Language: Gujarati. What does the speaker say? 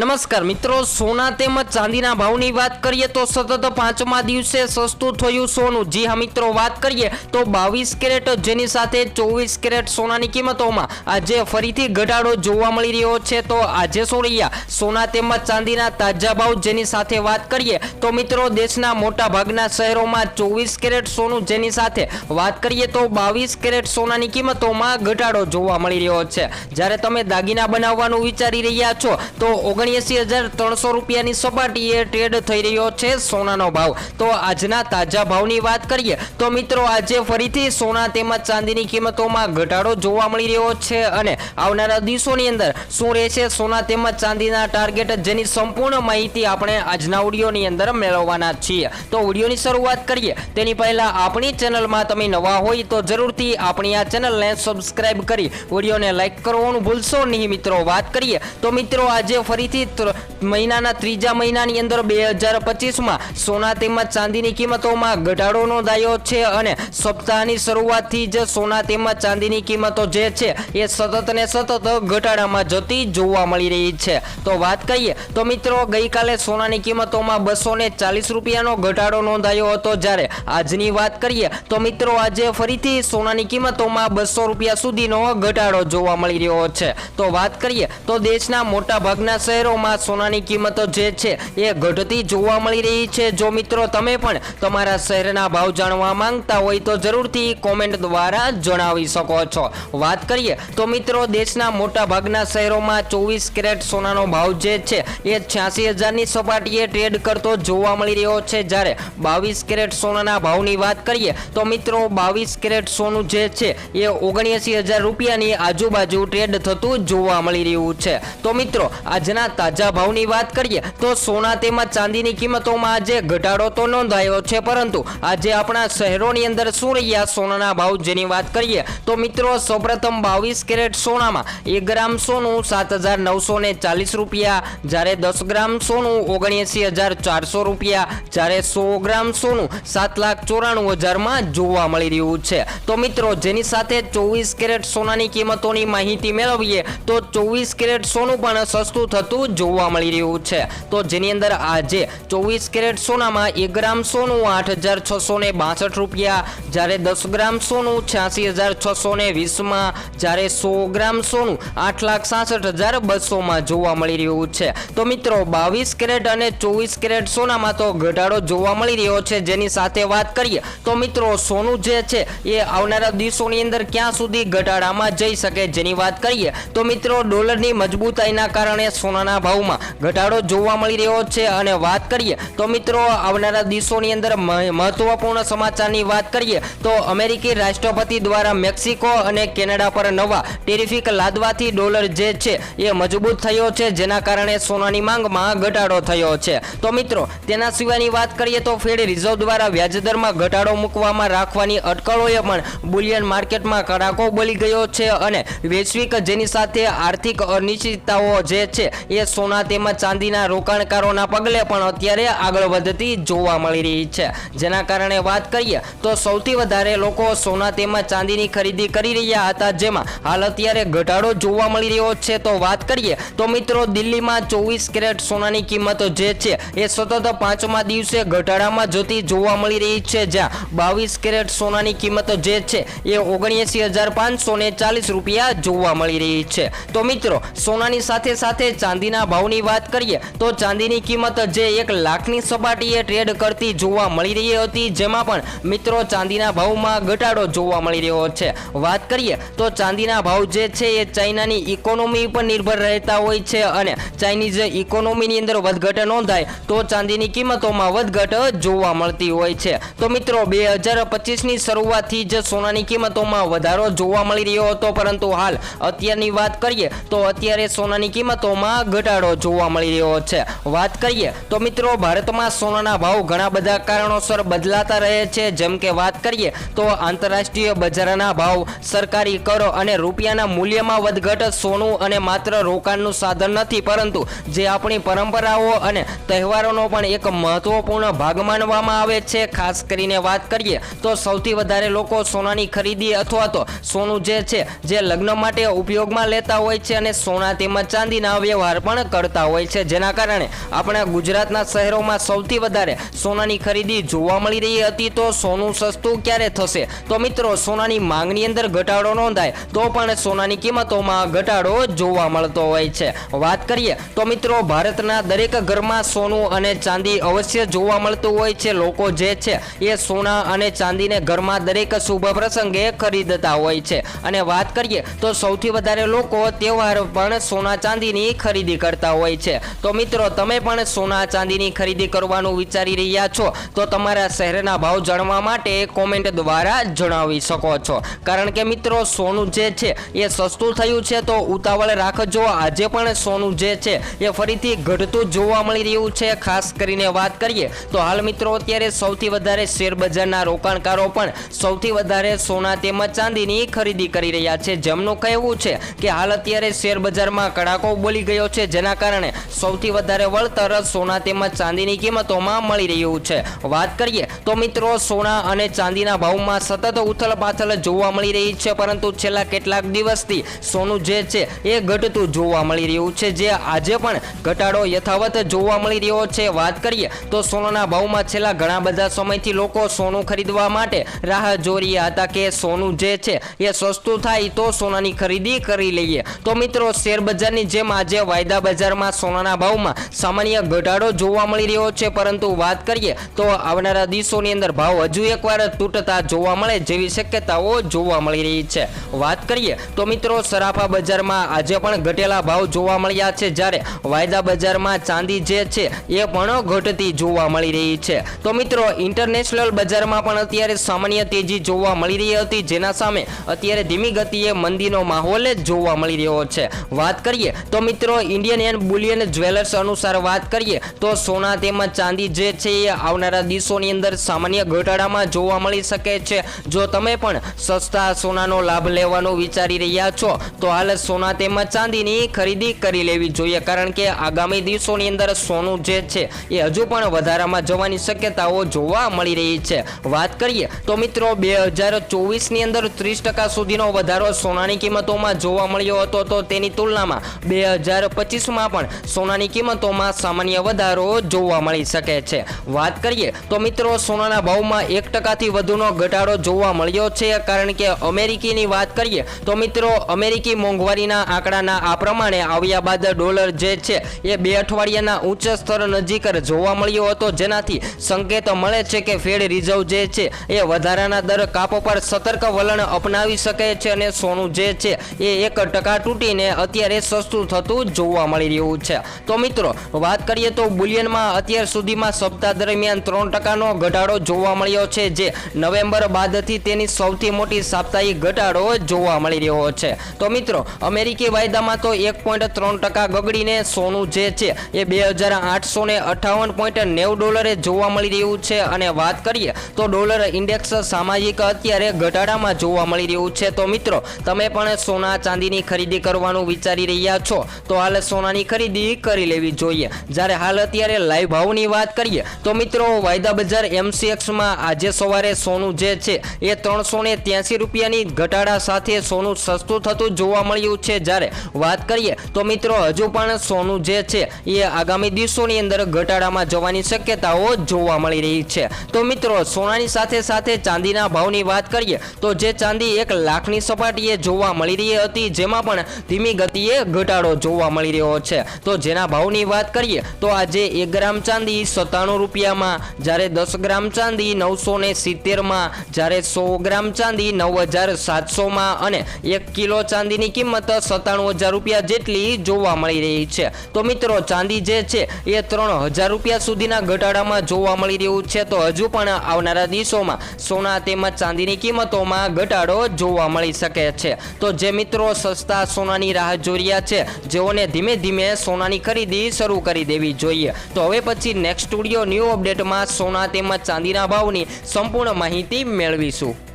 નમસ્કાર મિત્રો, સોના તેમજ ચાંદીના ભાવની વાત કરીએ તો સતત પાંચમા દિવસે સસ્તું થયું સોનું. જી હા મિત્રો, વાત કરીએ તો બાવીસ કેરેટ જેની સાથે ચોવીસ કેરેટ સોનાની કિંમતોમાં આજે ફરીથી ઘટાડો જોવા મળી રહ્યો છે. તો આજે શું સોના તેમજ ચાંદીના તાજા ભાવ જેની સાથે વાત કરીએ તો મિત્રો, દેશના મોટા ભાગના શહેરોમાં ચોવીસ કેરેટ સોનું જેની સાથે વાત કરીએ તો બાવીસ કેરેટ સોનાની કિંમતોમાં ઘટાડો જોવા મળી રહ્યો છે. જ્યારે તમે દાગીના બનાવવાનું વિચારી રહ્યા છો, તો ઓગણએંસી હજાર ત્રણસો રૂપિયાની સપાટીએ ટ્રેડ થઈ રહ્યો છે સોનાનો ભાવ. તો આજના તાજા ભાવની વાત કરીએ, તો મિત્રો આજે ફરીથી સોના તેમજ ચાંદીની કિંમતોમાં ઘટાડો જોવા મળી રહ્યો છે અને આવનારા દિવસોની અંદર શું રહેશે, સોના તેમજ ચાંદીના ટાર્ગેટ જેની સંપૂર્ણ માહિતી આપણે આજના ઓડિયોની અંદર મેળવવાના છીએ. તો ઓડિયોની શરૂઆત કરીએ, તેની પહેલા આપણી ચેનલમાં તમે નવા હોય તો જરૂરથી આપણી આ ચેનલને સબસ્ક્રાઇબ કરી ઓડિયોને લાઈક કરવાનું ભૂલશો નહીં. મિત્રો, વાત કરીએ, તો મિત્રો આજે ફરીથી ત્ર- મહિનાના ત્રીજા મહિનાની અંદર બે હજાર પચીસમાં સોના તેમજ ચાંદીની કિંમતોમાં ઘટાડો નોંધાયો છે અને સપ્તાહની શરૂઆતથી જ સોના તેમજ ચાંદીની કિંમતો જે છે એ સતત ને સતત ઘટાડામાં જતી જોવા મળી રહી છે. તો વાત કહીએ તો મિત્રો ગઈકાલે સોનાની કિંમતોમાં બસો ને ચાલીસ રૂપિયાનો ઘટાડો નોંધાયો હતો. જ્યારે આજની વાત કરીએ, તો મિત્રો આજે ફરીથી સોનાની કિંમતોમાં બસો રૂપિયા સુધીનો ઘટાડો જોવા મળી રહ્યો છે. તો વાત કરીએ, તો દેશના મોટા ભાગના શહેરોમાં સોનાની કિંમતો જે છે એ ઘટતી જોવા મળી રહી છે. જો મિત્રો તમે પણ તમારા શહેરના ભાવ જાણવા માંગતા હોય તો જરૂરથી કોમેન્ટ દ્વારા જણાવી શકો છો. વાત કરીએ તો મિત્રો દેશના મોટા ભાગના શહેરોમાં ચોવીસ કેરેટ સોનાનો ભાવ જે છે એ છ્યાસી હજારની સપાટીએ ટ્રેડ કરતો જોવા મળી રહ્યો છે. જ્યારે બાવીસ કેરેટ સોનાના ભાવની વાત કરીએ તો મિત્રો બાવીસ કેરેટ સોનું જે છે એ ઓગણએંસી હજાર રૂપિયાની આજુબાજુ ટ્રેડ થતું જોવા મળી રહ્યું છે. તો મિત્રો આજના તાજા ભાવની વાત કરીએ, તો સોના તેમજ ચાંદીની કિંમતોમાં આજે ઘટાડો તો નોંધાયો છે, પરંતુ આજે આપણા શહેરોની અંદર શું રહ્યા સોનાના ભાવ જેની વાત કરીએ, તો મિત્રો સૌપ્રથમ બાવીસ કેરેટ સોનામાં એક ગ્રામ સોનું સાત હજાર નવસો ને ચાલીસ રૂપિયા, જ્યારે દસ ગ્રામ સોનું ઓગણએંસી હજાર ચારસો રૂપિયા, જ્યારે સો ગ્રામ સોનું સાત લાખ ચોરાણું હજારમાં જોવા મળી રહ્યું છે. તો મિત્રો, જેની સાથે ચોવીસ કેરેટ સોનાની કિંમતોની માહિતી મેળવીએ, તો ચોવીસ કેરેટ સોનું પણ સસ્તું થતું જોવા મળી રહ્યું છે. તો જેની અંદર આજે ચોવીસ કેરેટ સોનામાં એક ગ્રામ સોનું આઠ હજાર છસો ને બાસઠ રૂપિયા, જ્યારે દસ ગ્રામ સોનું છ્યાસી હજાર છસો ને વીસમાં, જ્યારે સો ગ્રામ સોનું આઠ લાખ સાસઠ હજાર બસોમાં જોવા મળી રહ્યું છે. તો મિત્રો, બાવીસ કેરેટ અને ચોવીસ કેરેટ સોનામાં તો ઘટાડો જોવા મળી રહ્યો છે. જેની સાથે વાત કરીએ, તો મિત્રો, સોનું જે છે, એ આવનારા દિવસોની અંદર ક્યાં સુધી ઘટાડામાં જઈ શકે જેની વાત કરીએ, તો મિત્રો, ડોલરની મજબૂતાઈના કારણે સોનાના ભાવમાં ઘટાડો જોવા મળી રહ્યો છે અને વાત કરીએ તો મિત્રો આવનારા દિવસોની અંદર મહત્વપૂર્ણ સમાચારની વાત કરીએ તો અમેરિકી રાષ્ટ્રપતિ દ્વારા મેક્સિકો અને કેનેડા પર નવા ટેરિફિક લાદવાથી ડોલર જે છે એ મજબૂત થયો છે, જેના કારણે સોનાની માંગમાં ઘટાડો થયો છે. તો મિત્રો, તેના સિવાયની વાત કરીએ તો ફેડ રિઝર્વ દ્વારા વ્યાજદરમાં ઘટાડો મૂકવામાં રાખવાની અટકળોએ પણ બુલિયન માર્કેટમાં કડાકો બોલી ગયો છે અને વૈશ્વિક જેની સાથે આર્થિક અનિશ્ચિતતાઓ જે છે એ સોના તેમજ ચાંદીના રોકાણકારોના પગલે પણ અત્યારે આગળ વધતી જોવા મળી રહી છે. જેના કારણે વાત કરીએ તો સૌથી વધારે લોકો સોના તેમજ ચાંદીની ખરીદી કરી રહ્યા હતા. જેમાં હાલ અત્યારે ઘટાડો જોવા મળી રહ્યો છે. તો વાત કરીએ તો મિત્રો દિલ્હીમાં ચોવીસ કેરેટ સોનાની કિંમતો જે છે એ સતત પાંચમા દિવસે ઘટાડામાં જતી જોવા મળી રહી છે. જ્યાં બાવીસ કેરેટ સોનાની કિંમતો જે છે એ ઓગણએંસી હજાર પાંચસો ને ચાલીસ રૂપિયા જોવા મળી રહી છે. તો મિત્રો, સોનાની સાથે સાથે ચાંદીના ભાવની વાત કરીએ, તો ચાંદીની કિંમત જે એક લાખની સપાટીએ ટ્રેડ કરતી જોવા મળી રહી હતી, જેમાં પણ મિત્રો ચાંદીના ભાવમાં ઘટાડો જોવા મળી રહ્યો છે. વાત કરીએ, તો ચાંદીના ભાવ જે છે એ ચાઇનાની ઇકોનોમી પર નિર્ભર રહેતા હોય છે અને ચાઇનીઝ ઇકોનોમીની અંદર વધઘટ નોંધાય, તો ચાંદીની કિંમતોમાં વધઘટ જોવા મળતી હોય છે. તો મિત્રો, બે હજાર પચીસની શરૂઆતથી જ સોનાની કિંમતોમાં વધારો જોવા મળી રહ્યો હતો, પરંતુ હાલ અત્યારની વાત કરીએ, તો અત્યારે સોનાની કિંમતોમાં ઘટાડો જોવા મળી રહ્યો છે. વાત કરીએ તો મિત્રો, ભારતમાં સોનાના ભાવ ઘણા બધા કારણોસર બદલાતા રહે છે. જેમ કે વાત કરીએ તો આંતરરાષ્ટ્રીય બજારના ભાવ, સરકારી કરો અને રૂપિયાના મૂલ્યમાં વધઘટ સોનું અને માત્ર રોકાણનું સાધન નથી, પરંતુ જે આપણી પરંપરાઓ અને તહેવારોનો પણ એક મહત્વપૂર્ણ ભાગ માનવામાં આવે છે. ખાસ કરીને વાત કરીએ તો સૌથી વધારે લોકો સોનાની ખરીદી અથવા તો સોનું જે છે, જે લગ્ન માટે ઉપયોગમાં લેતા હોય છે અને સોના તેમજ ચાંદીના વ્યવહાર પણ પણ કરતા હોય છે. જેના કારણે આપણા ગુજરાતના શહેરોમાં સૌથી વધારે સોનાની ખરીદી જોવા મળી રહી હતી. તો સોનું સસ્તું ક્યારે થશે? તો મિત્રો, સોનાની માંગની અંદર ઘટાડો નોંધાય, તો પણ સોનાની કિંમતોમાં ઘટાડો જોવા મળતો હોય છે. વાત કરીએ, તો મિત્રો, ભારતના દરેક ઘરમાં સોનું અને ચાંદી અવશ્ય જોવા મળતું હોય છે. લોકો જે છે એ સોના અને ચાંદીને ઘરમાં દરેક શુભ પ્રસંગે ખરીદતા હોય છે. અને વાત કરીએ, તો સૌથી વધારે લોકો તહેવાર પણ સોના ચાંદીની ખરીદી કરતા હોય છે. તો મિત્રો, તમે પણ સોના ચાંદીની ખરીદી કરવાનું વિચારી રહ્યા છો, તો તમારા શહેરના ભાવ જાણવા માટે કોમેન્ટ દ્વારા જણાવી શકો છો. કારણ કે મિત્રો, સોનું જે છે, એ સસ્તું થયું છે, તો ઉતાવળ રાખજો. આજે પણ સોનું જે છે, એ ફરીથી ઘટતું જોવા મળી રહ્યું છે. ખાસ કરીને વાત કરીએ, તો હાલ મિત્રો, અત્યારે સૌથી વધારે શેર બજારના રોકાણકારો પણ સૌથી વધારે સોના તેમજ ચાંદીની ખરીદી કરી રહ્યા છે. જેમનું કહેવું છે કે, હાલ અત્યારે શેર બજારમાં કડાકો બોલી ગયો છે. જેના કારણે સૌથી વધારે વળતર સોના તેમજ ચાંદીની કિંમતોમાં મળી રહ્યું છે. વાત કરીએ તો મિત્રો, સોના અને ચાંદીના ભાવમાં સતત ઉથલ પાથલ જોવા મળી રહી છે, પરંતુ છેલ્લા કેટલાક દિવસથી સોનું જે છે એ ઘટતું જોવા મળી રહ્યું છે. જે આજે પણ ઘટાડો યથાવત જોવા મળી રહ્યો છે. વાત કરીએ તો સોનાના ભાવમાં છેલ્લા ઘણા બધા સમયથી લોકો સોનું ખરીદવા માટે રાહ જોઈ રહ્યા હતા કે સોનું જે છે એ સસ્તું થાય તો સોનાની ખરીદી કરી લઈએ. તો મિત્રો શેર બજારની જેમ આજે વાયદા બજારમાં સોનાના ભાવમાં સામાન્ય ઘટાડો જોવા મળી રહ્યો છે. પરંતુ વાત કરીએ તો આવનારા દિવસોની અંદર ભાવ હજુ એકવાર તૂટતા જોવા મળે જેવી શક્યતાઓ જોવા મળી રહી છે. વાત કરીએ તો મિત્રો સરાફા બજારમાં આજે પણ ઘટેલા ભાવ જોવા મળ્યા છે. જ્યારે વાયદા બજારમાં ચાંદી જે છે એ પણ ઘટતી જોવા મળી રહી છે. તો મિત્રો ઇન્ટરનેશનલ બજારમાં પણ અત્યારે સામાન્ય તેજી જોવા મળી રહી હતી. જેના સામે અત્યારે ધીમી ગતિએ મંદીનો માહોલ જ જોવા મળી રહ્યો છે. વાત કરીએ તો મિત્રો ઇન્ડિયન એન્ડ બુલિયન જ્વેલર્સ અનુસાર વાત કરીએ, તો સોના તેમજ ચાંદી જે છે એ આવનારા દિવસોની અંદર સામાન્ય ઘટાડામાં જોવા મળી શકે છે. જો તમે પણ સસ્તા સોનાનો લાભ લેવાનો વિચારી રહ્યા છો, તો હાલ સોના તેમજ ચાંદીની ખરીદી કરી લેવી જોઈએ. કારણ કે આગામી દિવસોની અંદર સોનું જે છે એ હજુ પણ વધારામાં જવાની શક્યતાઓ જોવા મળી રહી છે. વાત કરીએ, તો મિત્રો બે હજાર ચોવીસની અંદર ત્રીસ ટકા સુધીનો વધારો સોનાની કિંમતોમાં જોવા મળ્યો હતો, તો તેની તુલનામાં બે હજાર પચીસમાં પણ સોનાની કિંમતોમાં સામાન્ય વધારો જોવા મળી શકે છે. વાત કરીએ તો મિત્રો, સોનાના ભાવમાં એક ટકાથી વધુનો ઘટાડો જોવા મળ્યો છે. કારણ કે અમેરિકીની વાત કરીએ તો મિત્રો, અમેરિકી મોંઘવારીના આંકડાના આ પ્રમાણે આવ્યા બાદ ડોલર જે છે એ બે અઠવાડિયાના ઉચ્ચ સ્તર નજીક જોવા મળ્યો હતો. જેનાથી સંકેત મળે છે કે ફેડ રિઝર્વ જે છે એ વધારાના દર કાપો પર સતર્ક વલણ અપનાવી શકે છે અને સોનું જે છે એ એક ટકા તૂટીને અત્યારે સસ્તું થતું જોવા મળી રહ્યું છે. તો મિત્રો, વાત કરીએ તો બુલિયનમાં અત્યાર સુધીમાં સપ્તાહ દરમિયાન ત્રણ ટકાનો ઘટાડો જોવા મળ્યો છે, જે નવેમ્બર બાદથી તેની સૌથી મોટી સાપ્તાહિક ઘટાડો જોવા મળી રહ્યો છે. તો મિત્રો, અમેરિકી વાયદામાં તો એક પોઈન્ટ ત્રણ ટકા ગગડીને સોનું જે છે, એ બે હજાર આઠસો ને અઠાવન પોઈન્ટ નેવું ડોલરે જોવા મળી રહ્યું છે. અને વાત કરીએ તો ડોલર ઇન્ડેક્સ સામાજિક અત્યારે ઘટાડામાં જોવા મળી રહ્યું છે. તો મિત્રો, તમે પણ સોના ચાંદીની ખરીદી કરવાનું વિચારી રહ્યા છો. તો હાલ સોનાની ખરીદી કરી લેવી જોઈએ. જ્યારે હાલ અત્યારે લાઈવ ભાવની વાત કરીએ, તો મિત્રો વાયદા બજાર એમસીએક્સમાં આજે સવારે સોનું જે છે, એ ત્રણસો ને ત્યાસી રૂપિયાની ઘટાડા સાથે સોનું સસ્તું થતું જોવા મળ્યું છે. જ્યારે વાત કરીએ, તો મિત્રો હજુ પણ સોનું જે છે, એ આગામી દિવસોની અંદર ઘટાડામાં જવાની શક્યતાઓ જોવા મળી રહી છે. તો મિત્રો સોનાની સાથે સાથે ચાંદીના ભાવની વાત કરીએ, તો જે ચાંદી એક લાખની સપાટીએ જોવા મળી રહી હતી, જેમાં પણ ધીમી ગતિએ ઘટાડો જોવા મળી રહ્યો છે. તો જેના ભાવની વાત કરીએ, તો આજે એક ગ્રામ ચાંદી સત્તાણું રૂપિયામાં, જ્યારે દસ ગ્રામ ચાંદી નવસો ને સિત્તેરમાં, જ્યારે સો ગ્રામ ચાંદી નવ હજાર સાતસોમાં અને એક કિલો ચાંદીની કિંમત સત્તાણું હજાર રૂપિયા જેટલી જોવા મળી રહી છે. તો મિત્રો, ચાંદી જે છે, એ ત્રણ હજાર રૂપિયા સુધીના ઘટાડામાં જોવા મળી રહ્યું છે. તો હજુ પણ આવનારા દિવસોમાં સોના તેમજ ચાંદીની કિંમતોમાં ઘટાડો જોવા મળી શકે છે. તો જે મિત્રો સસ્તા સોનાની રાહ જોઈ રહ્યા છે, જેઓને ધીમે ધીમે સોનાની ખરીદી શરૂ કરી દેવી જોઈએ. તો હવે પછી નેક્સ્ટ સ્ટુડિયો ન્યૂ અપડેટમાં સોના તેમજ ચાંદીના ભાવની સંપૂર્ણ માહિતી મેળવીશું.